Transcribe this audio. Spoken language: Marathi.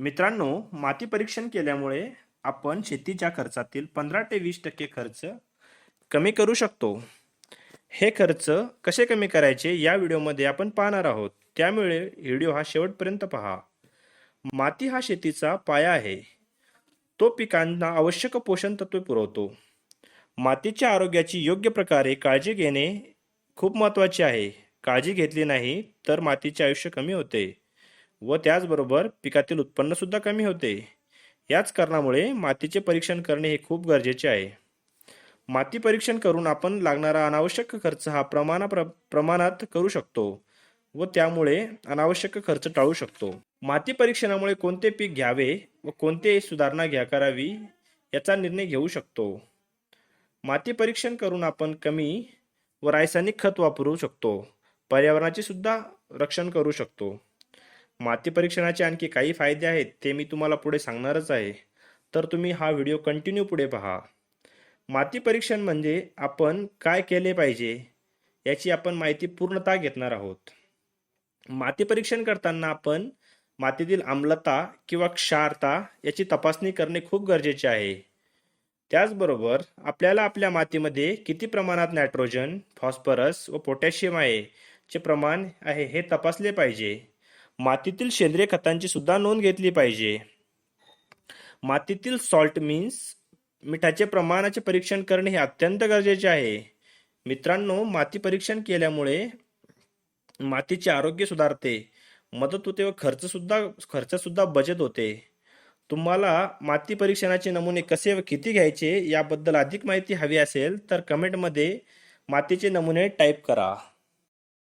मित्रांनो माती परीक्षण केल्यामुळे आपण शेतीच्या खर्चातील पंधरा ते वीस टक्के खर्च कमी करू शकतो. हे खर्च कसे कमी करायचे या व्हिडिओमध्ये आपण पाहणार आहोत. त्यामुळे व्हिडिओ हा शेवटपर्यंत पहा. माती हा शेतीचा पाया आहे. तो पिकांना आवश्यक पोषण तत्वे पुरवतो. मातीच्या आरोग्याची योग्य प्रकारे काळजी घेणे खूप महत्त्वाचे आहे. काळजी घेतली नाही तर मातीचे आयुष्य कमी होते. व त्याचबरोबर पिकातील उत्पन्नसुद्धा कमी होते. याच कारणामुळे मातीचे परीक्षण करणे हे खूप गरजेचे आहे. माती परीक्षण करून आपण लागणारा अनावश्यक खर्च हा प्रमाणा प्र प्रमाणात करू शकतो व त्यामुळे अनावश्यक खर्च टाळू शकतो. माती परीक्षणामुळे कोणते पीक घ्यावे व कोणते सुधारणा घ्या करावी याचा निर्णय घेऊ शकतो. माती परीक्षण करून आपण कमी व रासायनिक खत वापरू शकतो. पर्यावरणाचे सुद्धा रक्षण करू शकतो. माती परीक्षणाचे आणखी काही फायदे आहेत ते मी तुम्हाला पुढे सांगणारच आहे. तर तुम्ही हा व्हिडिओ कंटिन्यू पुढे पहा. माती परीक्षण म्हणजे आपण काय केले पाहिजे याची आपण माहिती पूर्णतः घेणार आहोत. माती परीक्षण करताना आपण मातीतील आम्लता किंवा क्षारता याची तपासणी करणे खूप गरजेचे आहे. त्याचबरोबर आपल्याला आपल्या मातीमध्ये किती प्रमाणात नायट्रोजन फॉस्फरस व पोटॅशियम आहे चे प्रमाण आहे हे तपासले पाहिजे. मातीतील सेंद्रिय खतांची सुद्धा नोंद घेतली पाहिजे. मातीतील सॉल्ट मीन्स मिठाचे प्रमाणाचे परीक्षण करणे हे अत्यंत गरजेचे आहे. मित्रांनो माती परीक्षण केल्यामुळे मातीचे आरोग्य सुधारते मदत होते व खर्च सुद्धा खर्च सुद्धा बचत होते. तुम्हाला माती परीक्षणाचे नमुने कसे व किती घ्यायचे याबद्दल अधिक माहिती हवी असेल तर कमेंटमध्ये मातीचे नमुने टाईप करा.